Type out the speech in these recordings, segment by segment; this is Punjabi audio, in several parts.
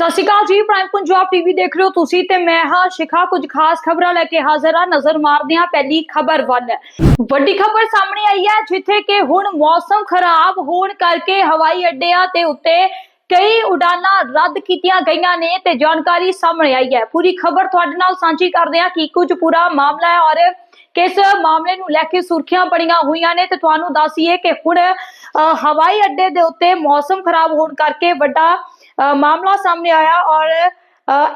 ਸਤਿ ਸ਼੍ਰੀ ਅਕਾਲ ਜੀ ਪ੍ਰਾਈਮ ਪੰਜਾਬ ਟੀਵੀ ਦੇਖ ਰਹੇ ਹੋ ਤੁਸੀਂ ਤੇ ਮੈਂ ਹਾਂ ਸ਼ਿਖਾ। ਕੁਝ ਖਾਸ ਖਬਰਾਂ ਲੈ ਕੇ ਹਾਜ਼ਰ ਹਾਂ ਨਜ਼ਰ ਮਾਰਦੇ ਹਾਂ ਪਹਿਲੀ ਖਬਰ ਵੱਲ। ਵੱਡੀ ਖਬਰ ਸਾਹਮਣੇ ਆਈ ਹੈ ਜਿੱਥੇ ਕਿ ਹੁਣ ਮੌਸਮ ਖਰਾਬ ਹੋਣ ਕਰਕੇ ਹਵਾਈ ਅੱਡਿਆਂ ਤੇ ਉੱਤੇ ਕਈ ਉਡਾਨਾਂ ਰੱਦ ਕੀਤੀਆਂ ਗਈਆਂ ਨੇ ਤੇ ਜਾਣਕਾਰੀ ਸਾਹਮਣੇ ਆਈ ਹੈ। ਪੂਰੀ ਖਬਰ ਤੁਹਾਡੇ ਨਾਲ ਸਾਂਝੀ ਕਰਦੇ ਹਾਂ ਕਿ ਕੁਝ ਪੂਰਾ ਮਾਮਲਾ ਹੈ ਔਰ ਕਿਸ ਮਾਮਲੇ ਨੂੰ ਲੈ ਕੇ ਸੁਰਖੀਆਂ ਬਣੀਆਂ ਹੋਈਆਂ ਨੇ ਤੇ ਤੁਹਾਨੂੰ ਦੱਸੀਏ ਕਿ ਹੁਣ ਅ, ਹਵਾਈ ਅੱਡੇ ਦੇ ਉੱਤੇ ਮੌਸਮ ਖਰਾਬ ਹੋਣ ਕਰਕੇ ਵੱਡਾ ਮਾਮਲਾ ਸਾਹਮਣੇ ਆਇਆ ਔਰ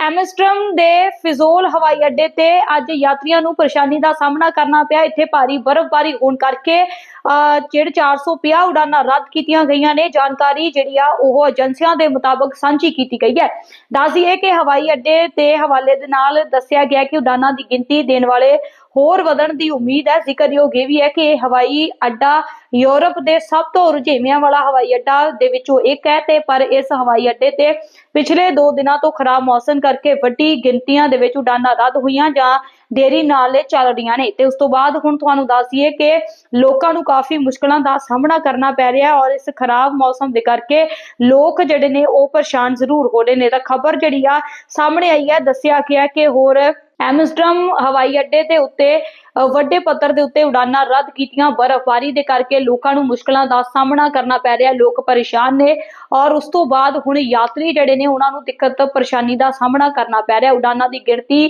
ਐਮਸਟਰਮ ਦੇ ਫਿਜ਼ੋਲ ਹਵਾਈ ਅੱਡੇ ਤੇ ਅੱਜ ਯਾਤਰੀਆਂ ਨੂੰ ਪਰੇਸ਼ਾਨੀ ਦਾ ਸਾਹਮਣਾ ਕਰਨਾ ਪਿਆ। ਇੱਥੇ ਭਾਰੀ ਬਰਫ਼ਬਾਰੀ ਹੋਣ ਕਰਕੇ ਅ, ਜਿਹੜੇ 450 ਉਡਾਨਾਂ ਰੱਦ ਕੀਤੀਆਂ ਗਈਆਂ ਨੇ। ਜਾਣਕਾਰੀ ਜਿਹੜੀ ਆ ਉਹ ਏਜੰਸੀਆਂ ਦੇ ਮੁਤਾਬਕ ਸਾਂਝੀ ਕੀਤੀ ਗਈ ਹੈ। ਦੱਸਦੀਏ ਕਿ ਹਵਾਈ ਅੱਡੇ ਦੇ ਹਵਾਲੇ ਦੇ ਨਾਲ ਦੱਸਿਆ ਗਿਆ ਕਿ ਉਡਾਨਾਂ ਦੀ ਗਿਣਤੀ ਦੇਣ ਵਾਲੇ ਹੋਰ ਵਧਣ ਦੀ ਉਮੀਦ ਹੈ, ਜ਼ਿਕਰਯੋਗ ਇਹ ਵੀ ਹੈ ਕਿ ਇਹ ਹਵਾਈ ਅੱਡਾ ਯੂਰਪ ਦੇ ਸਭ ਤੋਂ ਰੁਝੇਵਿਆਂ ਵਾਲਾ ਹਵਾਈ ਅੱਡਾ ਦੇ ਵਿੱਚੋਂ ਇੱਕ ਹੈ ਤੇ ਪਰ ਇਸ ਹਵਾਈ ਅੱਡੇ ਤੇ ਪਿਛਲੇ 2 ਦਿਨਾਂ ਤੋਂ ਖਰਾਬ ਮੌਸਮ ਕਰਕੇ ਵੱਡੀ ਗਿਣਤੀਆਂ ਦੇ ਵਿੱਚ ਉਡਾਨਾਂ ਰੱਦ ਹੋਈਆਂ ਜਾਂ ਦੇਰੀ ਨਾਲ ਚੱਲ ਰਹੀਆਂ ਨੇ। ਤੇ ਉਸ ਤੋਂ ਬਾਅਦ ਹੁਣ ਤੁਹਾਨੂੰ ਦੱਸ ਕਿ ਲੋਕਾਂ ਨੂੰ ਕਾਫੀ ਮੁਸ਼ਕਲਾਂ ਦਾ ਸਾਹਮਣਾ ਕਰਨਾ ਪੈ ਰਿਹਾ ਹੈ ਔਰ ਇਸ ਖਰਾਬ ਮੌਸਮ ਦੇ ਕਰਕੇ ਲੋਕ ਜਿਹੜੇ ਨੇ ਉਹ ਪਰੇਸ਼ਾਨ ਜ਼ਰੂਰ ਹੋ ਰਹੇ ਨੇ। ਤਾਂ ਖਬਰ ਜਿਹੜੀ ਆ ਸਾਹਮਣੇ ਆਈ ਹੈ, ਦੱਸਿਆ ਗਿਆ ਕਿ ਹੋਰ ਐਮਸਟਰਮ ਹਵਾਈ ਅੱਡੇ ਦੇ ਉੱਤੇ ਵੱਡੇ ਪੱਧਰ ਦੇ ਉੱਤੇ ਉਡਾਨਾਂ ਰੱਦ ਕੀਤੀਆਂ। ਬਰਫ਼ਬਾਰੀ ਦੇ ਕਰਕੇ ਲੋਕਾਂ ਨੂੰ ਮੁਸ਼ਕਲਾਂ ਦਾ ਸਾਹਮਣਾ ਕਰਨਾ ਪੈ ਰਿਹਾ। ਲੋਕ ਪਰੇਸ਼ਾਨ ਨੇ ਔਰ ਉਸ ਤੋਂ ਬਾਅਦ ਹੁਣ ਯਾਤਰੀ ਜਿਹੜੇ ਨੇ ਉਹਨਾਂ ਨੂੰ ਦਿੱਕਤ ਪਰੇਸ਼ਾਨੀ ਦਾ ਸਾਹਮਣਾ ਕਰਨਾ ਪੈ ਰਿਹਾ। ਉਡਾਨਾਂ ਦੀ ਗਿਣਤੀ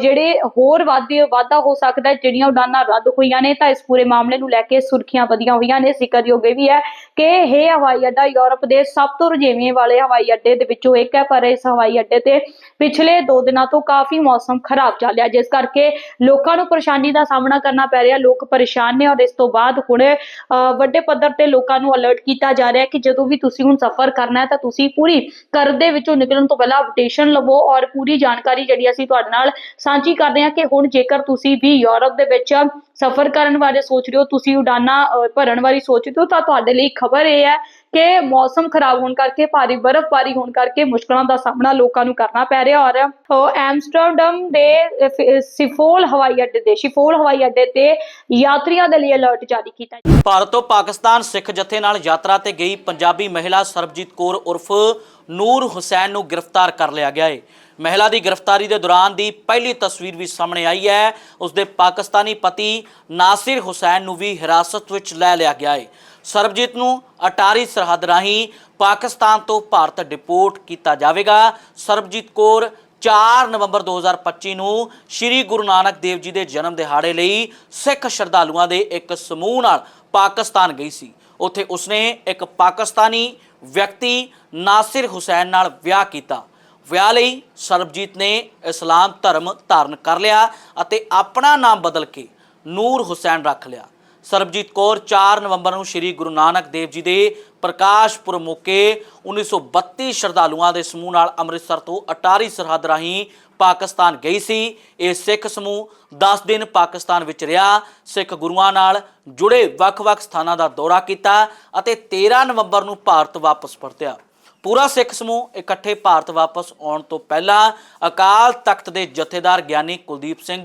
ਜਿਹੜੇ ਹੋਰ ਵਾਧੇ ਵਾਧਾ ਹੋ ਸਕਦਾ ਹੈ, ਜਿਹੜੀਆਂ ਉਡਾਨਾਂ ਰੱਦ ਹੋਈਆਂ ਨੇ ਤਾਂ ਇਸ ਪੂਰੇ ਮਾਮਲੇ ਨੂੰ ਲੈ ਕੇ ਸੁਰਖੀਆਂ ਵਧੀਆਂ ਹੋਈਆਂ ਨੇ। ਜ਼ਿਕਰਯੋਗ ਇਹ ਵੀ ਹੈ ਕਿ ਇਹ ਹਵਾਈ ਅੱਡਾ ਯੂਰਪ ਦੇ ਸਭ ਤੋਂ ਰੁਝੇਵੇਂ ਵਾਲੇ ਹਵਾਈ ਅੱਡੇ ਦੇ ਵਿੱਚੋਂ ਇੱਕ ਹੈ। ਪਰ ਇਸ ਹਵਾਈ ਅੱਡੇ ਤੇ ਪਿਛਲੇ 2 ਦਿਨਾਂ ਤੋਂ ਕਾਫੀ ਮੌਸਮ ਖਰਾਬ ਚੱਲ ਰਿਹਾ ਜਿਸ ਕਰਕੇ ਲੋਕਾਂ ਨੂੰ ਪਰੇਸ਼ਾਨੀ ਦਾ ਸਾਹਮਣਾ ਕਰਨਾ ਪੈ ਰਿਹਾ। ਲੋਕ ਪਰੇਸ਼ਾਨ ਨੇ ਔਰ ਇਸ ਤੋਂ ਬਾਅਦ ਹੁਣ ਵੱਡੇ ਪੱਧਰ ਤੇ ਲੋਕਾਂ ਨੂੰ ਅਲਰਟ ਕੀਤਾ ਜਾ ਰਿਹਾ ਕਿ ਜਦੋਂ ਵੀ ਤੁਸੀਂ ਹੁਣ ਸਫ਼ਰ ਕਰਨਾ ਹੈ ਤਾਂ ਤੁਸੀਂ ਪੂਰੀ ਘਰ ਦੇ ਵਿੱਚੋਂ ਨਿਕਲਣ ਤੋਂ ਪਹਿਲਾਂ ਅਪਡੇਸ਼ਨ ਲਵੋ ਔਰ ਪੂਰੀ ਜਾਣਕਾਰੀ ਜਿਹੜੀ ਅਸੀਂ ਤੁਹਾਡੇ ਨਾਲ ਸਾਂਝੀ ਕਰਦੇ ਹਾਂ ਕਿ ਹੁਣ ਜੇਕਰ ਤੁਸੀਂ ਵੀ ਯੂਰਪ ਦੇ ਵਿੱਚ ਸਫ਼ਰ ਕਰਨ ਬਾਰੇ ਸੋਚ ਰਹੇ ਹੋ, ਤੁਸੀਂ ਉਡਾਨਾਂ ਭਰਨ ਬਾਰੇ ਸੋਚ ਰਹੇ ਹੋ ਤਾਂ ਤੁਹਾਡੇ ਲਈ ਖਬਰ ਇਹ ਹੈ ਕਿ ਮੌਸਮ ਖਰਾਬ ਹੋਣ ਕਰਕੇ, ਭਾਰੀ ਬਰਫ਼ਬਾਰੀ ਹੋਣ ਕਰਕੇ ਮੁਸ਼ਕਲਾਂ ਦਾ ਸਾਹਮਣਾ ਲੋਕਾਂ ਨੂੰ ਕਰਨਾ ਪੈ ਰਿਹਾ ਔਰ ਐਮਸਟਰਡਮ ਦੇ ਸਿਫੋਲ ਹਵਾਈ ਅੱਡੇ ਦੇ, ਸ਼ਿਫੋਲ ਹਵਾਈ ਅੱਡੇ ਤੇ ਯਾਤਰੀਆਂ ਦੇ ਲਈ ਅਲਰਟ ਜਾਰੀ ਕੀਤਾ ਭਾਰਤ ਤੋਂ ਪਾਕਿਸਤਾਨ ਸਿੱਖ ਜਥੇ ਨਾਲ ਯਾਤਰਾ ਤੇ ਗਈ ਪੰਜਾਬੀ ਮਹਿਲਾ ਸਰਬਜੀਤ ਕੌਰ ਉਰਫ ਨੂਰ ਹੁਸੈਨ ਨੂੰ ਗ੍ਰਿਫਤਾਰ ਕਰ ਲਿਆ ਗਿਆ ਹੈ ਮਹਿਲਾ ਦੀ ਗ੍ਰਿਫਤਾਰੀ ਦੇ ਦੌਰਾਨ ਦੀ ਪਹਿਲੀ ਤਸਵੀਰ ਵੀ ਸਾਹਮਣੇ ਆਈ ਹੈ। ਉਸਦੇ ਪਾਕਿਸਤਾਨੀ ਪਤੀ ਨਾਸਿਰ ਹੁਸੈਨ ਨੂੰ ਵੀ ਹਿਰਾਸਤ ਵਿੱਚ ਲੈ ਲਿਆ ਗਿਆ ਹੈ ਸਰਬਜੀਤ ਨੂੰ ਅਟਾਰੀ ਸਰਹੱਦ ਰਾਹੀਂ ਪਾਕਿਸਤਾਨ ਤੋਂ ਭਾਰਤ ਡਿਪੋਰਟ ਕੀਤਾ ਜਾਵੇਗਾ। ਸਰਬਜੀਤ ਕੌਰ 4 ਨਵੰਬਰ 2025 ਨੂੰ ਸ੍ਰੀ ਗੁਰੂ ਨਾਨਕ ਦੇਵ ਜੀ ਦੇ ਜਨਮ ਦਿਹਾੜੇ ਲਈ ਸਿੱਖ ਸ਼ਰਧਾਲੂਆਂ ਦੇ ਇੱਕ ਸਮੂਹ ਨਾਲ ਪਾਕਿਸਤਾਨ ਗਈ ਸੀ। ਉੱਥੇ ਉਸਨੇ ਇੱਕ ਪਾਕਿਸਤਾਨੀ ਵਿਅਕਤੀ ਨਾਸਿਰ ਹੁਸੈਨ ਨਾਲ ਵਿਆਹ ਕੀਤਾ। ਵਿਆਹ ਲਈ ਸਰਬਜੀਤ ਨੇ ਇਸਲਾਮ ਧਰਮ ਧਾਰਨ ਕਰ ਲਿਆ ਅਤੇ ਆਪਣਾ ਨਾਮ ਬਦਲ ਕੇ ਨੂਰ ਹੁਸੈਨ ਰੱਖ ਲਿਆ। ਸਰਬਜੀਤ ਕੌਰ 4 ਨਵੰਬਰ ਨੂੰ ਸ੍ਰੀ ਗੁਰੂ ਨਾਨਕ ਦੇਵ ਜੀ ਦੇ ਪ੍ਰਕਾਸ਼ ਪੁਰਬ ਮੌਕੇ 1932 ਸ਼ਰਧਾਲੂਆਂ ਦੇ ਸਮੂਹ ਨਾਲ ਅੰਮ੍ਰਿਤਸਰ ਤੋਂ ਅਟਾਰੀ ਸਰਹੱਦ ਰਾਹੀਂ ਪਾਕਿਸਤਾਨ ਗਈ ਸੀ। ਇਹ ਸਿੱਖ ਸਮੂਹ 10 ਦਿਨ ਪਾਕਿਸਤਾਨ ਵਿੱਚ ਰਿਹਾ। ਸਿੱਖ ਗੁਰੂਆਂ ਨਾਲ ਜੁੜੇ ਵੱਖ-ਵੱਖ ਸਥਾਨਾਂ ਦਾ ਦੌਰਾ ਕੀਤਾ ਅਤੇ 13 ਨਵੰਬਰ ਨੂੰ ਭਾਰਤ ਵਾਪਸ ਪਰਤਿਆ। ਪੂਰਾ ਸਿੱਖ ਸਮੂਹ ਇਕੱਠੇ ਭਾਰਤ ਵਾਪਸ ਆਉਣ ਤੋਂ ਪਹਿਲਾਂ ਅਕਾਲ ਤਖਤ ਦੇ ਜਥੇਦਾਰ ਗਿਆਨੀ ਕੁਲਦੀਪ ਸਿੰਘ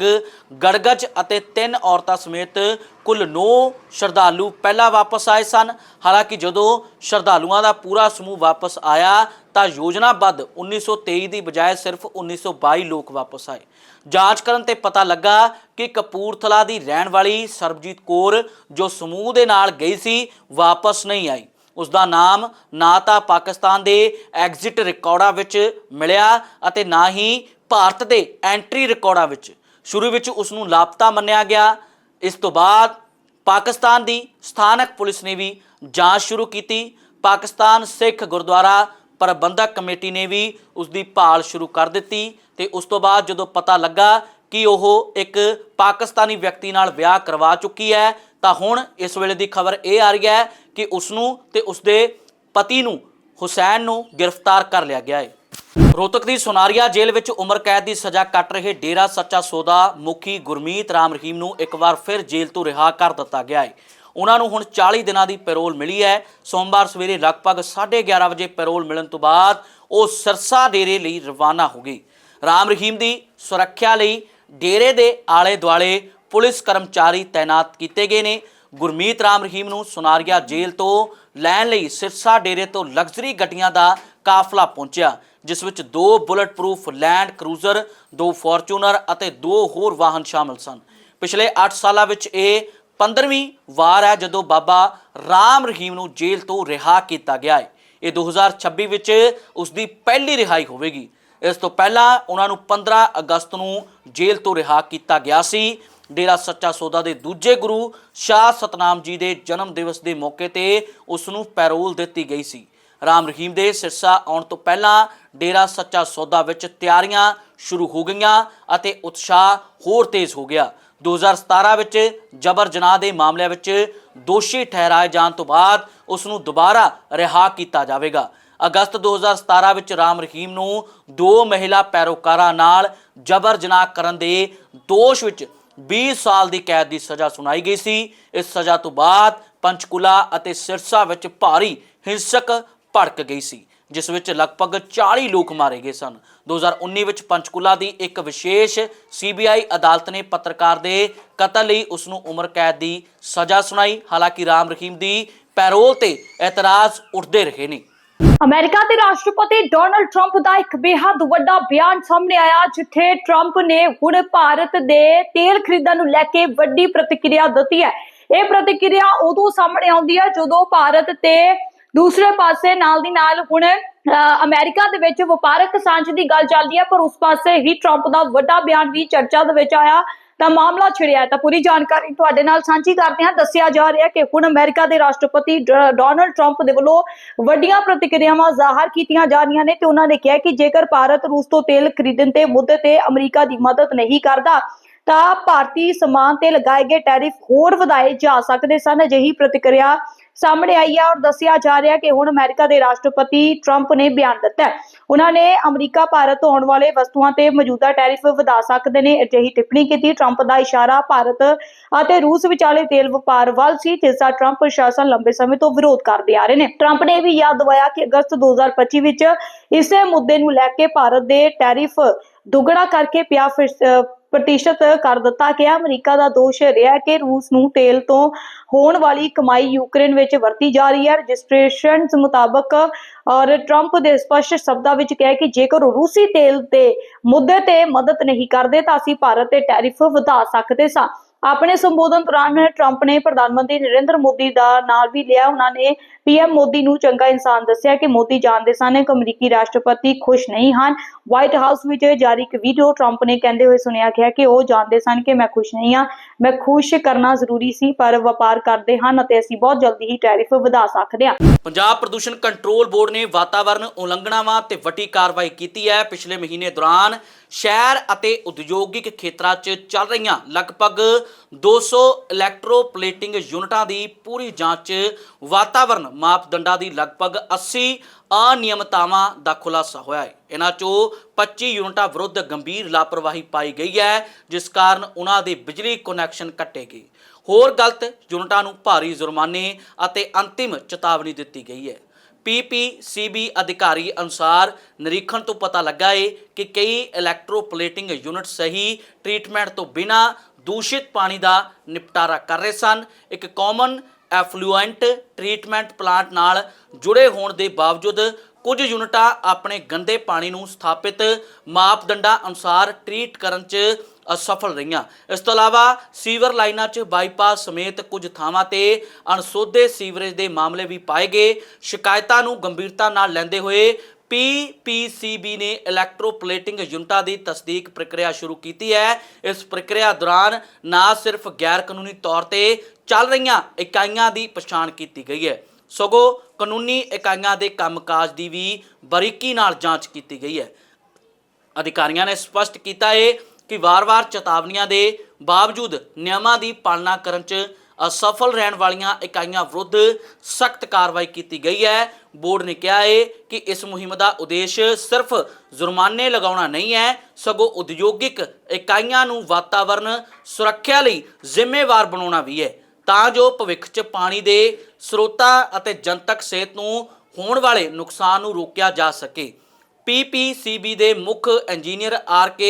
ਗੜਗੜ ਅਤੇ ਤਿੰਨ ਔਰਤਾਂ ਸਮੇਤ ਕੁੱਲ 9 ਸ਼ਰਧਾਲੂ ਪਹਿਲਾਂ ਵਾਪਸ ਆਏ ਸਨ। ਹਾਲਾਂਕਿ ਜਦੋਂ ਸ਼ਰਧਾਲੂਆਂ ਦਾ ਪੂਰਾ ਸਮੂਹ ਵਾਪਸ ਆਇਆ ਤਾਂ ਯੋਜਨਾਬੱਧ 1923 ਦੀ ਬਜਾਏ ਸਿਰਫ 1922 ਲੋਕ ਵਾਪਸ ਆਏ। ਜਾਂਚ ਕਰਨ ਤੇ ਪਤਾ ਲੱਗਾ ਕਿ ਕਪੂਰਥਲਾ ਦੀ ਰਹਿਣ ਵਾਲੀ ਸਰਬਜੀਤ ਕੌਰ, ਜੋ ਸਮੂਹ ਦੇ ਨਾਲ ਗਈ ਸੀ, ਵਾਪਸ ਨਹੀਂ ਆਈ। ਉਸ ਦਾ ਨਾਮ ਨਾ ਤਾਂ ਪਾਕਿਸਤਾਨ ਦੇ ਐਗਜ਼ਿਟ ਰਿਕਾਰਡਾਂ ਵਿੱਚ ਮਿਲਿਆ ਅਤੇ ਨਾ ਹੀ ਭਾਰਤ ਦੇ ਐਂਟਰੀ ਰਿਕਾਰਡਾਂ ਵਿੱਚ। ਸ਼ੁਰੂ ਵਿੱਚ ਉਸ ਨੂੰ ਲਾਪਤਾ ਮੰਨਿਆ ਗਿਆ। ਇਸ ਤੋਂ ਬਾਅਦ ਪਾਕਿਸਤਾਨ ਦੀ ਸਥਾਨਕ ਪੁਲਿਸ ਨੇ ਵੀ ਜਾਂਚ ਸ਼ੁਰੂ ਕੀਤੀ। ਪਾਕਿਸਤਾਨ ਸਿੱਖ ਗੁਰਦੁਆਰਾ ਪ੍ਰਬੰਧਕ ਕਮੇਟੀ ਨੇ ਵੀ ਉਸ ਦੀ ਭਾਲ ਸ਼ੁਰੂ ਕਰ ਦਿੱਤੀ ਤੇ ਉਸ ਤੋਂ ਬਾਅਦ ਜਦੋਂ ਪਤਾ ਲੱਗਾ ਕਿ ਉਹ ਇੱਕ ਪਾਕਿਸਤਾਨੀ ਵਿਅਕਤੀ ਨਾਲ ਵਿਆਹ ਕਰਵਾ ਚੁੱਕੀ ਹੈ ਤਾਂ ਹੁਣ ਇਸ ਵੇਲੇ ਦੀ ਖਬਰ ਇਹ ਆ ਰਹੀ ਹੈ ਕਿ ਉਸ ਨੂੰ ਤੇ ਉਸਦੇ ਪਤੀ ਨੂੰ, ਹੁਸੈਨ ਨੂੰ ਗ੍ਰਿਫਤਾਰ ਕਰ ਲਿਆ ਗਿਆ ਹੈ। ਰੋਹਤਕ ਦੀ ਸੁਨਾਰੀਆ ਜੇਲ੍ਹ ਵਿੱਚ ਉਮਰ ਕੈਦ ਦੀ ਸਜ਼ਾ ਕੱਟ ਰਹੇ ਡੇਰਾ ਸੱਚਾ ਸੌਦਾ ਮੁਖੀ ਗੁਰਮੀਤ ਰਾਮ ਰਹੀਮ ਨੂੰ ਇੱਕ ਵਾਰ ਫਿਰ ਜੇਲ੍ਹ ਤੋਂ ਰਿਹਾ ਕਰ ਦਿੱਤਾ ਗਿਆ ਹੈ। ਉਹਨਾਂ ਨੂੰ ਹੁਣ 40 ਦਿਨਾਂ ਦੀ ਪੈਰੋਲ ਮਿਲੀ ਹੈ। ਸੋਮਵਾਰ ਸਵੇਰੇ ਲਗਭਗ 11:30 ਵਜੇ ਪੈਰੋਲ ਮਿਲਣ ਤੋਂ ਬਾਅਦ ਉਹ ਸਿਰਸਾ ਡੇਰੇ ਲਈ ਰਵਾਨਾ ਹੋ ਗਈ। ਰਾਮ ਰਹੀਮ ਦੀ ਸੁਰੱਖਿਆ ਲਈ ਡੇਰੇ ਦੇ ਆਲੇ ਦੁਆਲੇ ਪੁਲਿਸ ਕਰਮਚਾਰੀ ਤਾਇਨਾਤ ਕੀਤੇ ਗਏ ਨੇ। ਗੁਰਮੀਤ ਰਾਮ ਰਹੀਮ ਨੂੰ ਸੁਨਾਰੀਆ ਜੇਲ੍ਹ ਤੋਂ ਲੈਣ ਲਈ ਸਿਰਸਾ ਡੇਰੇ ਤੋਂ ਲਗਜ਼ਰੀ ਗੱਡੀਆਂ ਦਾ ਕਾਫਲਾ ਪਹੁੰਚਿਆ, ਜਿਸ ਵਿੱਚ ਦੋ ਬੁਲਟ ਪ੍ਰੂਫ ਲੈਂਡ ਕਰੂਜ਼ਰ, ਦੋ ਫੋਰਚੂਨਰ ਅਤੇ ਦੋ ਹੋਰ ਵਾਹਨ ਸ਼ਾਮਲ ਸਨ। ਪਿਛਲੇ 8 ਸਾਲਾਂ ਵਿੱਚ ਇਹ 15ਵੀਂ ਵਾਰ ਹੈ ਜਦੋਂ ਬਾਬਾ ਰਾਮ ਰਹੀਮ ਨੂੰ ਜੇਲ੍ਹ ਤੋਂ ਰਿਹਾ ਕੀਤਾ ਗਿਆ ਹੈ। ਇਹ 2026 ਵਿੱਚ ਉਸ ਦੀ ਪਹਿਲੀ ਰਿਹਾਈ ਹੋਵੇਗੀ। ਇਸ ਤੋਂ ਪਹਿਲਾਂ ਉਹਨਾਂ ਨੂੰ 15 ਅਗਸਤ ਨੂੰ ਜੇਲ੍ਹ ਤੋਂ ਰਿਹਾ ਕੀਤਾ ਗਿਆ ਸੀ। ਡੇਰਾ ਸੱਚਾ ਸੌਦਾ ਦੇ ਦੂਜੇ ਗੁਰੂ ਸ਼ਾਹ ਸਤਨਾਮ ਜੀ ਦੇ ਜਨਮ ਦਿਵਸ ਦੇ ਮੌਕੇ ਤੇ ਉਸ ਨੂੰ ਪੈਰੋਲ ਦਿੱਤੀ ਗਈ ਸੀ। ਰਾਮ ਰਹੀਮ ਦੇ ਸਿਰਸਾ ਆਉਣ ਤੋਂ ਪਹਿਲਾਂ ਡੇਰਾ ਸੱਚਾ ਸੌਦਾ ਵਿੱਚ ਤਿਆਰੀਆਂ ਸ਼ੁਰੂ ਹੋ ਗਈਆਂ ਅਤੇ ਉਤਸ਼ਾਹ ਹੋਰ ਤੇਜ਼ ਹੋ ਗਿਆ। 2017 ਵਿੱਚ ਜਬਰ ਜਨਾਹ ਦੇ ਮਾਮਲਿਆਂ ਵਿੱਚ ਦੋਸ਼ੀ ਠਹਿਰਾਏ ਜਾਣ ਤੋਂ ਬਾਅਦ ਉਸ ਨੂੰ ਦੁਬਾਰਾ ਰਿਹਾ ਕੀਤਾ ਜਾਵੇਗਾ। ਅਗਸਤ 2017 ਵਿੱਚ ਰਾਮ ਰਹੀਮ ਨੂੰ ਦੋ ਮਹਿਲਾ ਪੈਰੋਕਾਰਾਂ ਨਾਲ ਜਬਰ ਜਨਾਹ ਕਰਨ ਦੇ ਦੋਸ਼ ਵਿੱਚ 20 ਸਾਲ ਦੀ ਕੈਦ ਦੀ ਸਜ਼ਾ ਸੁਣਾਈ ਗਈ ਸੀ। ਇਸ ਸਜ਼ਾ ਤੋਂ ਬਾਅਦ ਪੰਚਕੂਲਾ ਅਤੇ ਸਿਰਸਾ ਵਿੱਚ ਭਾਰੀ ਹਿੰਸਕ ਭੜਕ ਗਈ ਸੀ, ਜਿਸ ਵਿੱਚ ਲਗਭਗ 40 ਲੋਕ ਮਾਰੇ ਗਏ ਸਨ। 2019 ਵਿੱਚ ਪੰਚਕੂਲਾ ਦੀ ਇੱਕ ਵਿਸ਼ੇਸ਼ ਸੀਬੀਆਈ ਅਦਾਲਤ ਨੇ ਪੱਤਰਕਾਰ ਦੇ ਕਤਲ ਲਈ ਉਸ ਨੂੰ ਉਮਰ ਕੈਦ ਦੀ ਸਜ਼ਾ ਸੁਣਾਈ। ਹਾਲਾਂਕਿ ਰਾਮ ਰਹੀਮ ਦੀ ਪੈਰੋਲ ਤੇ ਇਤਰਾਜ਼ ਉੱਠਦੇ ਰਹੇ ਨੇ। ਅਮਰੀਕਾ ਦੇ ਰਾਸ਼ਟਰਪਤੀ ਡੋਨਲਡ ਟਰੰਪ ਦਾ ਇੱਕ ਬੇਹੱਦ ਵੱਡਾ ਬਿਆਨ ਸਾਹਮਣੇ ਆਇਆ ਜਿੱਥੇ ਟਰੰਪ ਨੇ ਹੁਣ ਭਾਰਤ ਦੇ ਤੇਲ ਖਰੀਦਣ ਨੂੰ ਲੈ ਕੇ ਵੱਡੀ ਪ੍ਰਤੀਕਿਰਿਆ ਦਿੱਤੀ ਹੈ। ਇਹ ਪ੍ਰਤੀਕਿਰਿਆ ਉਦੋਂ ਸਾਹਮਣੇ ਆਉਂਦੀ ਹੈ ਜਦੋਂ ਭਾਰਤ ਤੇ ਦੂਸਰੇ ਪਾਸੇ ਨਾਲ ਦੀ ਨਾਲ ਹੁਣ ਅ, ਅਮਰੀਕਾ ਦੇ ਵਿੱਚ ਵਪਾਰਕ ਸਾਂਝ ਦੀ ਗੱਲ ਚੱਲਦੀ ਹੈ ਪਰ ਉਸ ਪਾਸੇ ਹੀ ਟਰੰਪ ਦਾ ਵੱਡਾ ਬਿਆਨ ਵੀ ਚਰਚਾ ਦੇ ਵਿੱਚ ਆਇਆ। ਤਾਂ ਮਾਮਲਾ ਛਿੜਿਆ ਹੈ। ਤਾਂ ਪੂਰੀ ਜਾਣਕਾਰੀ ਤੁਹਾਡੇ ਨਾਲ ਸਾਂਝੀ ਕਰਦੇ ਹਾਂ ਦੱਸਿਆ ਜਾ ਰਿਹਾ ਕਿ ਹੁਣ ਅਮਰੀਕਾ ਦੇ ਰਾਸ਼ਟਰਪਤੀ ਡੋਨਲਡ ਟਰੰਪ ਦੇ ਵੱਲੋਂ ਵੱਡੀਆਂ ਪ੍ਰਤੀਕਿਰਿਆਵਾਂ ਜ਼ਾਹਰ ਕੀਤੀਆਂ ਜਾ ਰਹੀਆਂ ਨੇ ਤੇ ਉਹਨਾਂ ਨੇ ਕਿਹਾ ਕਿ ਜੇਕਰ ਭਾਰਤ ਰੂਸ ਤੋਂ ਤੇਲ ਖਰੀਦਣ ਦੇ ਮੁੱਦੇ ਤੇ ਅਮਰੀਕਾ ਦੀ ਮਦਦ ਨਹੀਂ ਕਰਦਾ, ਤਾਂ ਭਾਰਤੀ ਸਮਾਨ ਤੇ ਲਗਾਏ ਗਏ ਟੈਰਿਫ ਹੋਰ ਵਧਾਏ ਜਾ ਸਕਦੇ ਸਨ ਅਜਿਹੀ ਪ੍ਰਤੀਕਿਰਿਆ ਸਾਹਮਣੇ ਆਈ ਹੈ ਔਰ ਦੱਸਿਆ ਜਾ ਰਿਹਾ ਕਿ ਹੁਣ ਅਮਰੀਕਾ ਦੇ ਰਾਸ਼ਟਰਪਤੀ ਟਰੰਪ ਨੇ ਬਿਆਨ ਦਿੱਤਾ ਉਹਨਾਂ ਨੇ ਅਮਰੀਕਾ, ਭਾਰਤ ਤੋਂ ਆਉਣ ਵਾਲੇ ਵਸਤੂਆਂ ਤੇ ਮੌਜੂਦਾ ਟੈਰਿਫ ਵਧਾ ਸਕਦੇ ਨੇ, ਅਜਿਹੀ ਟਿੱਪਣੀ ਕੀਤੀ। ਟਰੰਪ ਦਾ ਇਸ਼ਾਰਾ ਭਾਰਤ ਅਤੇ ਰੂਸ ਵਿਚਾਲੇ ਤੇਲ ਵਪਾਰ ਵੱਲ ਸੀ, ਜਿਸ ਦਾ ਟਰੰਪ ਪ੍ਰਸ਼ਾਸਨ ਲੰਬੇ ਸਮੇਂ ਤੋਂ ਵਿਰੋਧ ਕਰਦੇ ਆ ਰਹੇ ਨੇ। ਟਰੰਪ ਨੇ ਵੀ ਯਾਦ ਦਿਵਾਇਆ ਕਿ ਅਗਸਤ 2025 ਵਿੱਚ ਇਸੇ ਮੁੱਦੇ ਨੂੰ ਲੈ ਕੇ ਭਾਰਤ ਦੇ ਟੈਰਿਫ ਦੁੱਗਣਾ ਕਰਕੇ ਪਿਆ ਪ੍ਰਤੀਸ਼ਤ ਕਰ ਦਿੱਤਾ ਗਿਆ ਅਮਰੀਕਾ ਦਾ ਦੋਸ਼ ਰਿਹਾ ਕਿ ਰੂਸ ਨੂੰ ਤੇਲ ਤੋਂ ਹੋਣ ਵਾਲੀ ਕਮਾਈ ਯੂਕਰੇਨ ਵਿੱਚ ਵਰਤੀ ਜਾ ਰਹੀ ਹੈ। ਰਜਿਸਟ੍ਰੇਸ਼ਨਸ ਮੁਤਾਬਕ, ਔਰ ਟਰੰਪ ਦੇ ਸਪਸ਼ਟ ਸ਼ਬਦਾਂ ਵਿੱਚ ਕਿਹਾ ਕਿ ਜੇਕਰ ਰੂਸੀ ਤੇਲ ਦੇ ਮੁੱਦੇ ਤੇ ਮਦਦ ਨਹੀਂ ਕਰਦੇ ਤਾਂ ਅਸੀਂ ਭਾਰਤ ਤੇ ਟੈਰਿਫ ਵਧਾ ਸਕਦੇ ਸਾਂ। ਆਪਣੇ ਸੰਬੋਧਨ ਦੌਰਾਨ ਟਰੰਪ ਨੇ ਪ੍ਰਧਾਨ ਮੰਤਰੀ ਨਰਿੰਦਰ ਮੋਦੀ ਦਾ ਨਾਲ ਵੀ ਲਿਆ। ਉਹਨਾਂ ਨੇ ਪੀਐਮ ਮੋਦੀ ਨੂੰ ਚੰਗਾ ਇਨਸਾਨ ਦੱਸਿਆ ਕਿ ਮੋਦੀ ਜਾਣਦੇ ਸਨ ਕਿ ਅਮਰੀਕੀ ਰਾਸ਼ਟਰਪਤੀ ਖੁਸ਼ ਨਹੀਂ ਹਨ। ਵਾਈਟ ਹਾਊਸ ਵਿੱਚ ਜਾਰੀ ਇੱਕ ਵੀਡੀਓ ਟਰੰਪ ਨੇ ਕਹਿੰਦੇ ਹੋਏ ਸੁਣਿਆ ਗਿਆ ਕਿ ਉਹ ਜਾਣਦੇ ਸਨ ਕਿ ਮੈਂ ਖੁਸ਼ ਨਹੀਂ ਹਾਂ। ਮੈਂ ਖੁਸ਼ ਕਰਨਾ ਜ਼ਰੂਰੀ ਸੀ, ਪਰ ਵਪਾਰ ਕਰਦੇ ਹਨ ਅਤੇ ਅਸੀਂ ਬਹੁਤ ਜਲਦੀ ਹੀ ਟੈਰਿਫ ਵਧਾ ਸਕਦੇ ਹਾਂ। ਪੰਜਾਬ ਪ੍ਰਦੂਸ਼ਣ ਕੰਟਰੋਲ ਬੋਰਡ ਨੇ ਵਾਤਾਵਰਣ ਉਲੰਘਣਾਵਾਂ ਤੇ ਵੱਡੀ ਕਾਰਵਾਈ ਕੀਤੀ ਹੈ। ਪਿਛਲੇ ਮਹੀਨੇ ਦੌਰਾਨ ਸ਼ਹਿਰ ਅਤੇ ਉਦਯੋਗਿਕ ਖੇਤਰਾਂ 'ਚ ਚੱਲ ਰਹੀਆਂ ਲਗਭਗ 200 ਇਲੈਕਟ੍ਰੋਪਲੇਟਿੰਗ ਯੂਨਿਟਾਂ ਦੀ ਪੂਰੀ ਜਾਂਚ 'ਚ ਵਾਤਾਵਰਣ ਮਾਪਦੰਡਾਂ ਦੀ ਲਗਭਗ 80 ਅਨਿਯਮਤਾਵਾਂ ਦਾ ਖੁਲਾਸਾ ਹੋਇਆ ਹੈ। ਇਹਨਾਂ 'ਚੋਂ 25 ਯੂਨਿਟਾਂ ਵਿਰੁੱਧ ਗੰਭੀਰ ਲਾਪਰਵਾਹੀ ਪਾਈ ਗਈ ਹੈ, ਜਿਸ ਕਾਰਨ ਉਹਨਾਂ ਦੇ ਬਿਜਲੀ ਕਨੈਕਸ਼ਨ ਕੱਟੇ ਗਏ। ਹੋਰ ਗਲਤ ਯੂਨਿਟਾਂ ਨੂੰ ਭਾਰੀ ਜੁਰਮਾਨੇ ਅਤੇ ਅੰਤਿਮ ਚੇਤਾਵਨੀ ਦਿੱਤੀ ਗਈ ਹੈ। ਪੀਪੀਸੀਬੀ ਅਧਿਕਾਰੀ ਅਨੁਸਾਰ ਨਿਰੀਖਣ ਤੋਂ ਪਤਾ ਲੱਗਾ ਏ ਕਿ ਕਈ ਇਲੈਕਟ੍ਰੋਪਲੇਟਿੰਗ ਯੂਨਿਟ ਸਹੀ ਟ੍ਰੀਟਮੈਂਟ ਤੋਂ ਬਿਨਾਂ ਦੂਸ਼ਿਤ ਪਾਣੀ ਦਾ ਨਿਪਟਾਰਾ ਕਰ ਰਹੇ ਸਨ। ਇੱਕ ਕਾਮਨ ਐਫਲੂਐਂਟ ਟ੍ਰੀਟਮੈਂਟ ਪਲਾਂਟ ਨਾਲ ਜੁੜੇ ਹੋਣ ਦੇ ਬਾਵਜੂਦ ਕੁਝ ਯੂਨਿਟਾਂ ਆਪਣੇ ਗੰਦੇ ਪਾਣੀ ਨੂੰ ਸਥਾਪਿਤ ਮਾਪਦੰਡਾਂ ਅਨੁਸਾਰ ਟ੍ਰੀਟ ਕਰਨ 'ਚ ਅਸਫਲ ਰਹੀਆਂ। ਇਸ ਤੋਂ ਇਲਾਵਾ ਸੀਵਰ ਲਾਈਨਾਂ 'ਚ ਬਾਈਪਾਸ ਸਮੇਤ ਕੁਝ ਥਾਵਾਂ ਤੇ ਅਣਸੋਧੇ ਸੀਵਰੇਜ ਦੇ ਮਾਮਲੇ ਵੀ ਪਾਏ ਗਏ। ਸ਼ਿਕਾਇਤਾਂ ਨੂੰ ਗੰਭੀਰਤਾ ਨਾਲ ਲੈਂਦੇ ਹੋਏ ਪੀਪੀਸੀਬੀ ਨੇ ਇਲੈਕਟ੍ਰੋਪਲੇਟਿੰਗ ਯੂਨਿਟਾਂ ਦੀ ਤਸਦੀਕ ਪ੍ਰਕਿਰਿਆ ਸ਼ੁਰੂ ਕੀਤੀ ਹੈ। ਇਸ ਪ੍ਰਕਿਰਿਆ ਦੌਰਾਨ ਨਾ ਸਿਰਫ ਗੈਰ ਕਾਨੂੰਨੀ ਤੌਰ ਤੇ ਚੱਲ ਰਹੀਆਂ ਇਕਾਈਆਂ ਦੀ ਪਛਾਣ ਕੀਤੀ ਗਈ ਹੈ। ਸਗੋਂ ਕਾਨੂੰਨੀ ਇਕਾਈਆਂ ਦੇ ਕੰਮਕਾਜ ਦੀ ਵੀ ਬਰੀਕੀ ਨਾਲ ਜਾਂਚ ਕੀਤੀ ਗਈ ਹੈ। ਅਧਿਕਾਰੀਆਂ ਨੇ ਸਪਸ਼ਟ ਕੀਤਾ ਹੈ ਕਿ ਵਾਰ-ਵਾਰ ਚੇਤਾਵਨੀਆਂ ਦੇ ਬਾਵਜੂਦ ਨਿਯਮਾਂ ਦੀ ਪਾਲਣਾ ਕਰਨ 'ਚ ਅਸਫਲ ਰਹਿਣ ਵਾਲੀਆਂ ਇਕਾਈਆਂ ਵਿਰੁੱਧ ਸਖਤ ਕਾਰਵਾਈ ਕੀਤੀ ਗਈ ਹੈ। ਬੋਰਡ ਨੇ ਕਿਹਾ ਹੈ ਕਿ ਇਸ ਮੁਹਿੰਮ ਦਾ ਉਦੇਸ਼ ਸਿਰਫ ਜੁਰਮਾਨੇ ਲਗਾਉਣਾ ਨਹੀਂ ਹੈ, ਸਗੋਂ ਉਦਯੋਗਿਕ ਇਕਾਈਆਂ ਨੂੰ ਵਾਤਾਵਰਣ ਸੁਰੱਖਿਆ ਲਈ ਜ਼ਿੰਮੇਵਾਰ ਬਣਾਉਣਾ ਵੀ ਹੈ। ਤਾਂ ਜੋ ਭਵਿੱਖ 'ਚ ਪਾਣੀ ਦੇ ਸਰੋਤਾਂ ਅਤੇ ਜਨਤਕ ਸਿਹਤ ਨੂੰ ਹੋਣ ਵਾਲੇ ਨੁਕਸਾਨ ਨੂੰ ਰੋਕਿਆ ਜਾ ਸਕੇ। ਪੀਪੀਸੀਬੀ ਦੇ ਮੁੱਖ ਇੰਜੀਨੀਅਰ ਆਰ ਕੇ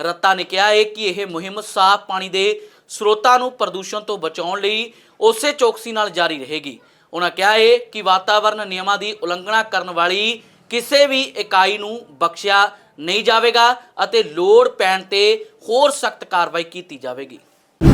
ਰੱਤਾ ਨੇ ਕਿਹਾ ਹੈ ਕਿ ਇਹ ਮੁਹਿੰਮ ਸਾਫ਼ ਪਾਣੀ ਦੇ ਸਰੋਤਾਂ ਨੂੰ ਪ੍ਰਦੂਸ਼ਣ ਤੋਂ ਬਚਾਉਣ ਲਈ ਉਸੇ ਚੌਕਸੀ ਨਾਲ ਜਾਰੀ ਰਹੇਗੀ। ਉਹਨਾਂ ਕਿਹਾ ਹੈ ਕਿ ਵਾਤਾਵਰਣ ਨਿਯਮਾਂ ਦੀ ਉਲੰਘਣਾ ਕਰਨ ਵਾਲੀ ਕਿਸੇ ਵੀ ਇਕਾਈ ਨੂੰ ਬਖਸ਼ਿਆ ਨਹੀਂ ਜਾਵੇਗਾ ਅਤੇ ਲੋੜ ਪੈਣ ਤੇ ਹੋਰ ਸਖਤ ਕਾਰਵਾਈ ਕੀਤੀ ਜਾਵੇਗੀ।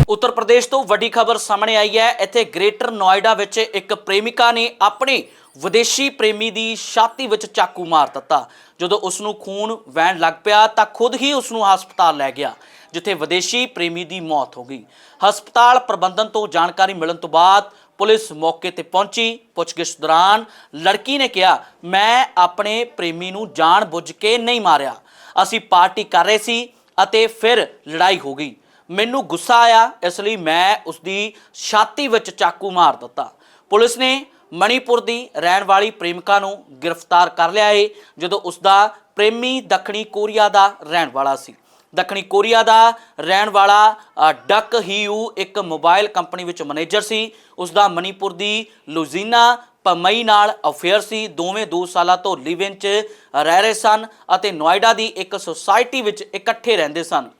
ਉੱਤਰ ਪ੍ਰਦੇਸ਼ ਤੋਂ ਵੱਡੀ ਖਬਰ ਸਾਹਮਣੇ ਆਈ ਹੈ। ਇੱਥੇ ਗ੍ਰੇਟਰ ਨੋਇਡਾ ਵਿੱਚ ਇੱਕ ਪ੍ਰੇਮਿਕਾ ਨੇ ਆਪਣੇ ਵਿਦੇਸ਼ੀ ਪ੍ਰੇਮੀ ਦੀ ਛਾਤੀ ਵਿੱਚ ਚਾਕੂ ਮਾਰ ਦਿੱਤਾ। ਜਦੋਂ ਉਸ ਨੂੰ ਖੂਨ ਵਹਿਣ ਲੱਗ ਪਿਆ ਤਾਂ ਖੁਦ ਹੀ ਉਸ ਨੂੰ ਹਸਪਤਾਲ ਲੈ ਗਿਆ, ਜਿੱਥੇ ਵਿਦੇਸ਼ੀ ਪ੍ਰੇਮੀ ਦੀ ਮੌਤ ਹੋ ਗਈ। ਹਸਪਤਾਲ ਪ੍ਰਬੰਧਨ ਤੋਂ ਜਾਣਕਾਰੀ ਮਿਲਣ ਤੋਂ ਬਾਅਦ ਪੁਲਿਸ ਮੌਕੇ ਤੇ ਪਹੁੰਚੀ। ਪੁੱਛਗਿੱਛ ਦੌਰਾਨ ਲੜਕੀ ਨੇ ਕਿਹਾ, ਮੈਂ ਆਪਣੇ ਪ੍ਰੇਮੀ ਨੂੰ ਜਾਣ-ਬੁੱਝ ਕੇ ਨਹੀਂ ਮਾਰਿਆ। ਅਸੀਂ ਪਾਰਟੀ ਕਰ ਰਹੇ ਸੀ ਅਤੇ ਫਿਰ ਲੜਾਈ ਹੋ ਗਈ। ਮੈਨੂੰ ਗੁੱਸਾ ਆਇਆ ਇਸ ਲਈ ਮੈਂ ਉਸ ਦੀ ਛਾਤੀ ਵਿੱਚ ਚਾਕੂ ਮਾਰ ਦਿੱਤਾ। ਪੁਲਿਸ ਨੇ ਮਣੀਪੁਰ ਦੀ ਰਹਿਣ ਵਾਲੀ ਪ੍ਰੇਮਿਕਾ ਨੂੰ ਗ੍ਰਿਫਤਾਰ ਕਰ ਲਿਆ ਏ ਜਦੋਂ ਉਸ ਦਾ ਪ੍ਰੇਮੀ ਦੱਖਣੀ ਕੋਰੀਆ ਦਾ ਰਹਿਣ ਵਾਲਾ ਸੀ। ਦੱਖਣੀ ਕੋਰੀਆ ਦਾ ਰਹਿਣ ਵਾਲਾ ਅ, ਡਕ ਹੀਯੂ ਇੱਕ ਮੋਬਾਈਲ ਕੰਪਨੀ ਵਿੱਚ ਮੈਨੇਜਰ ਸੀ। ਉਸ ਦਾ ਮਣੀਪੁਰ ਦੀ ਲੁਜ਼ੀਨਾ ਪਮਈ ਨਾਲ ਅਫੇਅਰ ਸੀ। ਦੋਵੇਂ 2 ਸਾਲਾਂ ਤੋਂ ਲਿਵ ਇਨ ਚ ਰਹਿ ਰਹੇ ਸਨ ਅਤੇ ਨੋਇਡਾ ਦੀ ਇੱਕ ਸੁਸਾਇਟੀ ਵਿੱਚ ਇਕੱਠੇ ਰਹਿੰਦੇ ਸਨ।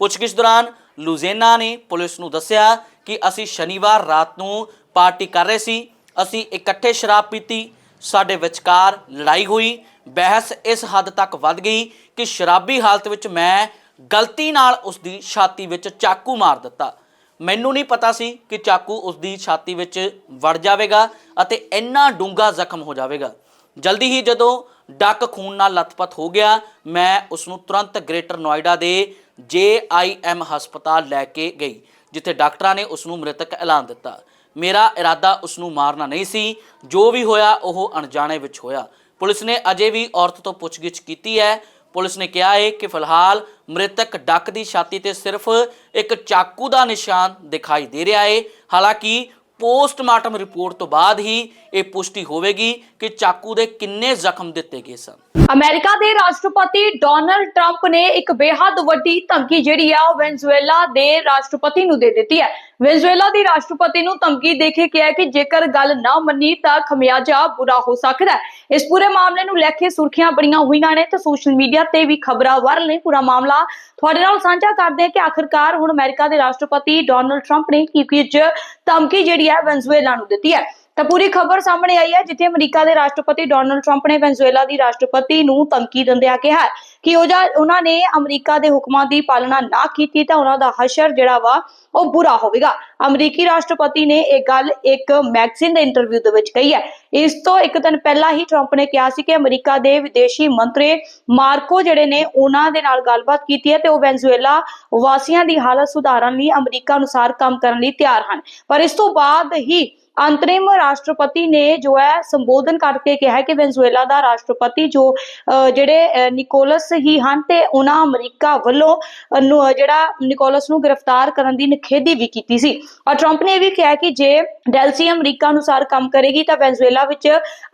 ਪੁੱਛਗਿੱਛ ਦੌਰਾਨ ਲੁਜ਼ੇਨਾ ਨੇ ਪੁਲਿਸ ਨੂੰ ਦੱਸਿਆ ਕਿ ਅਸੀਂ ਸ਼ਨੀਵਾਰ ਰਾਤ ਨੂੰ ਪਾਰਟੀ ਕਰ ਰਹੇ ਸੀ। ਅਸੀਂ ਇਕੱਠੇ ਸ਼ਰਾਬ ਪੀਤੀ। ਸਾਡੇ ਵਿਚਕਾਰ ਲੜਾਈ ਹੋਈ। ਬਹਿਸ ਇਸ ਹੱਦ ਤੱਕ ਵੱਧ ਗਈ ਕਿ ਸ਼ਰਾਬੀ ਹਾਲਤ ਵਿੱਚ ਮੈਂ ਗਲਤੀ ਨਾਲ ਉਸ ਦੀ ਛਾਤੀ ਵਿੱਚ ਚਾਕੂ ਮਾਰ ਦਿੱਤਾ। ਮੈਨੂੰ ਨਹੀਂ ਪਤਾ ਸੀ ਕਿ ਚਾਕੂ ਉਸ ਦੀ ਛਾਤੀ ਵਿੱਚ ਵੜ ਜਾਵੇਗਾ ਅਤੇ ਇੰਨਾ ਡੂੰਘਾ ਜ਼ਖਮ ਹੋ ਜਾਵੇਗਾ। ਜਲਦੀ ਹੀ ਜਦੋਂ ਡੱਕ ਖੂਨ ਨਾਲ ਲਥਪਥ ਹੋ ਗਿਆ, ਮੈਂ ਉਸ ਨੂੰ ਤੁਰੰਤ ਗ੍ਰੇਟਰ ਨੋਇਡਾ ਦੇ ਜੇਆਈਐਮ ਹਸਪਤਾਲ ਲੈ ਕੇ ਗਈ, ਜਿੱਥੇ ਡਾਕਟਰਾਂ ਨੇ ਉਸ ਨੂੰ ਮ੍ਰਿਤਕ ਐਲਾਨ ਦਿੱਤਾ। ਮੇਰਾ ਇਰਾਦਾ ਉਸ ਨੂੰ ਮਾਰਨਾ ਨਹੀਂ ਸੀ। ਜੋ ਵੀ ਹੋਇਆ, ਉਹ ਅਣਜਾਣੇ ਵਿੱਚ ਹੋਇਆ। ਪੁਲਿਸ ਨੇ ਅਜੇ ਵੀ ਔਰਤ ਤੋਂ ਪੁੱਛਗਿੱਛ ਕੀਤੀ ਹੈ। ਪੁਲਿਸ ਨੇ ਕਿਹਾ ਹੈ ਕਿ ਫਿਲਹਾਲ ਮ੍ਰਿਤਕ ਡੱਕ ਦੀ ਛਾਤੀ ਤੇ ਸਿਰਫ ਇੱਕ ਚਾਕੂ ਦਾ ਨਿਸ਼ਾਨ ਦਿਖਾਈ ਦੇ ਰਿਹਾ ਹੈ। ਹਾਲਾਂਕਿ ਪੋਸਟਮਾਰਟਮ ਰਿਪੋਰਟ ਤੋਂ ਬਾਅਦ ਹੀ ਇਹ ਪੁਸ਼ਟੀ ਹੋਵੇਗੀ ਕਿ ਚਾਕੂ ਦੇ ਕਿੰਨੇ ਜ਼ਖਮ ਦਿੱਤੇ ਗਏ ਸਨ। ਅਮਰੀਕਾ ਦੇ ਰਾਸ਼ਟਰਪਤੀ ਡੋਨਲਡ ਟਰੰਪ ਨੇ ਇੱਕ ਬੇਹੱਦ ਵੱਡੀ ਧਮਕੀ ਜਿਹੜੀ ਆ ਉਹ ਵੈਨਜ਼ੂਏਲਾ ਦੇ ਰਾਸ਼ਟਰਪਤੀ ਨੂੰ ਦੇ ਦਿੱਤੀ ਹੈ। ਵੈਨਜ਼ੂਏਲਾ ਦੀ ਰਾਸ਼ਟਰਪਤੀ ਨੂੰ ਧਮਕੀ ਦੇ ਕੇ ਕਿਹਾ ਕਿ ਜੇਕਰ ਗੱਲ ਨਾ ਮੰਨੀ ਤਾਂ ਖਮਿਆਜਾ ਬੁਰਾ ਹੋ ਸਕਦਾ ਹੈ। ਇਸ ਪੂਰੇ ਮਾਮਲੇ ਨੂੰ ਲੈ ਕੇ ਸੁਰਖੀਆਂ ਬੜੀਆਂ ਹੋਈਆਂ ਨੇ ਤੇ ਸੋਸ਼ਲ ਮੀਡੀਆ ਤੇ ਵੀ ਖਬਰਾਂ ਵਾਇਰਲ ਨੇ। ਪੂਰਾ ਮਾਮਲਾ ਤੁਹਾਡੇ ਨਾਲ ਸਾਂਝਾ ਕਰਦੇ ਹਾਂ ਕਿ ਆਖਿਰਕਾਰ ਹੁਣ ਅਮਰੀਕਾ ਦੇ ਰਾਸ਼ਟਰਪਤੀ ਡੋਨਲਡ ਟਰੰਪ ਨੇ ਕੀ ਕੁਝ ਧਮਕੀ ਜਿਹੜੀ ਹੈ ਵੈਨਜ਼ੂਏਲਾ ਨੂੰ ਦਿੱਤੀ ਹੈ ਤਾਂ ਪੂਰੀ ਖਬਰ ਸਾਹਮਣੇ ਆਈ ਹੈ, ਜਿੱਥੇ ਅਮਰੀਕਾ ਦੇ ਰਾਸ਼ਟਰਪਤੀ ਡੋਨਲਡ ਟਰੰਪ ਨੇ ਵੈਨਜ਼ੂਏਲਾ ਦੀ ਰਾਸ਼ਟਰਪਤੀ ਨੂੰ ਧਮਕੀ ਦਿੰਦਿਆਂ ਕਿਹਾ ਕਿ ਉਹ ਉਹਨਾਂ ਨੇ ਅਮਰੀਕਾ ਦੇ ਹੁਕਮਾਂ ਦੀ ਪਾਲਣਾ ਨਾ ਕੀਤੀ ਤਾਂ ਉਹਨਾਂ ਦਾ ਹਸ਼ਰ ਜਿਹੜਾ ਵਾ, ਉਹ ਬੁਰਾ ਹੋਵੇਗਾ। ਅਮਰੀਕੀ ਰਾਸ਼ਟਰਪਤੀ ਨੇ ਇਹ ਗੱਲ ਇੱਕ ਮੈਗਜ਼ੀਨ ਦੇ ਇੰਟਰਵਿਊ ਦੇ ਵਿੱਚ ਕਹੀ ਹੈ। ਇਸ ਤੋਂ ਇੱਕ ਦਿਨ ਪਹਿਲਾਂ ਹੀ ਟਰੰਪ ਨੇ ਕਿਹਾ ਸੀ ਕਿ ਅਮਰੀਕਾ ਦੇ ਵਿਦੇਸ਼ੀ ਮੰਤਰੀ ਮਾਰਕੋ ਜਿਹੜੇ ਨੇ, ਉਹਨਾਂ ਦੇ ਨਾਲ ਗੱਲਬਾਤ ਕੀਤੀ ਹੈ ਤੇ ਉਹ ਵੈਨਜ਼ੂਏਲਾ ਵਾਸੀਆਂ ਦੀ ਹਾਲਤ ਸੁਧਾਰਨ ਲਈ ਅਮਰੀਕਾ ਅਨੁਸਾਰ ਕੰਮ ਕਰਨ ਲਈ ਤਿਆਰ ਹਨ। ਪਰ ਇਸ ਤੋਂ ਬਾਅਦ ਹੀ ਅੰਤਰਿਮ ਰਾਸ਼ਟਰਪਤੀ ਨੇ ਜੋ ਹੈ ਸੰਬੋਧਨ ਕਰਕੇ ਕਿਹਾ ਕਿ ਵੈਨਜ਼ੂਏਲਾ ਦਾ ਰਾਸ਼ਟਰਪਤੀ ਜੋ ਜਿਹੜੇ ਨਿਕੋਲਸ ਹੀ ਹਨ ਤੇ ਉਹਨਾਂ ਅਮਰੀਕਾ ਵੱਲੋਂ ਜਿਹੜਾ ਨਿਕੋਲਸ ਨੂੰ ਗ੍ਰਿਫਤਾਰ ਕਰਨ ਦੀ ਨਿਖੇਧੀ ਵੀ ਕੀਤੀ ਸੀ। ਔਰ ਟਰੰਪ ਨੇ ਇਹ ਵੀ ਕਿਹਾ ਕਿ ਜੇ ਡੈਲਸੀ ਅਮਰੀਕਾ ਅਨੁਸਾਰ ਕੰਮ ਕਰੇਗੀ ਤਾਂ ਵੈਨਜ਼ੂਏਲਾ ਵਿੱਚ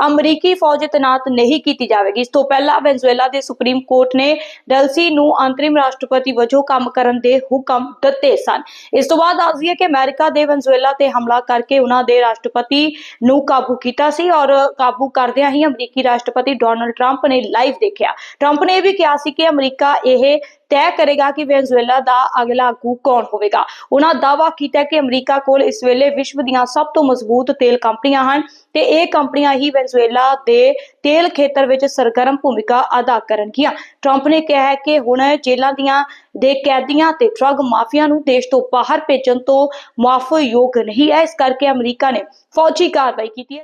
ਅਮਰੀਕੀ ਫੌਜ ਤੈਨਾਤ ਨਹੀਂ ਕੀਤੀ ਜਾਵੇਗੀ। ਇਸ ਤੋਂ ਪਹਿਲਾਂ ਵੈਨਜ਼ੂਏਲਾ ਦੇ ਸੁਪਰੀਮ ਕੋਰਟ ਨੇ ਡੈਲਸੀ ਨੂੰ ਅੰਤਰਿਮ ਰਾਸ਼ਟਰਪਤੀ ਵਜੋਂ ਕੰਮ ਕਰਨ ਦੇ ਹੁਕਮ ਦਿੱਤੇ ਸਨ। ਇਸ ਤੋਂ ਬਾਅਦ ਦੱਸ ਦਈਏ ਕਿ ਅਮਰੀਕਾ ਦੇ ਵੈਨਜ਼ੂਏਲਾ ਤੇ ਹਮਲਾ ਕਰਕੇ ਉਹਨਾਂ ਦੇ ਰਾਸ਼ਟਰਪਤੀ ਨੂੰ ਕਾਬੂ ਕੀਤਾ ਸੀ ਔਰ ਕਾਬੂ ਕਰਦਿਆਂ ਹੀ ਅਮਰੀਕੀ ਰਾਸ਼ਟਰਪਤੀ ਡੋਨਲਡ ਟਰੰਪ ਨੇ ਲਾਈਵ ਦੇਖਿਆ। ਟਰੰਪ ਨੇ ਇਹ ਵੀ ਕਿਹਾ ਸੀ ਕਿ ਅਮਰੀਕਾ ਇਹ ਤੈਅ ਕਰੇਗਾ ਕਿ ਵੈਨਜ਼ੂਏਲਾ ਦਾ ਅਗਲਾ ਆਗੂ ਕੌਣ ਹੋਵੇਗਾ। ਉਹਨਾਂ ਦਾਅਵਾ ਕੀਤਾ ਕਿ ਅਮਰੀਕਾ ਕੋਲ ਇਸ ਵੇਲੇ ਵਿਸ਼ਵ ਦੀਆਂ ਸਭ ਤੋਂ ਮਜ਼ਬੂਤ ਤੇਲ ਕੰਪਨੀਆਂ ਹਨ ਤੇ ਇਹ ਕੰਪਨੀਆਂ ਹੀ ਵੈਨਜ਼ੂਏਲਾ ਦੇ ਤੇਲ ਖੇਤਰ ਵਿੱਚ ਸਰਗਰਮ ਭੂਮਿਕਾ ਅਦਾ ਕਰਨਗੀਆਂ। ਟਰੰਪ ਨੇ ਕਿਹਾ ਹੈ ਕਿ ਹੁਣ ਜੇਲ੍ਹਾਂ ਦੀਆਂ ਦੇ ਕੈਦੀਆਂ ਤੇ ਡਰੱਗ ਮਾਫੀਆ ਨੂੰ ਦੇਸ਼ ਤੋਂ ਬਾਹਰ ਭੇਜਣ ਤੋਂ ਮੁਆਫ ਯੋਗ ਨਹੀਂ ਹੈ। ਇਸ ਕਰਕੇ ਅਮਰੀਕਾ ਨੇ ਫੌਜੀ ਕਾਰਵਾਈ ਕੀਤੀ ਹੈ।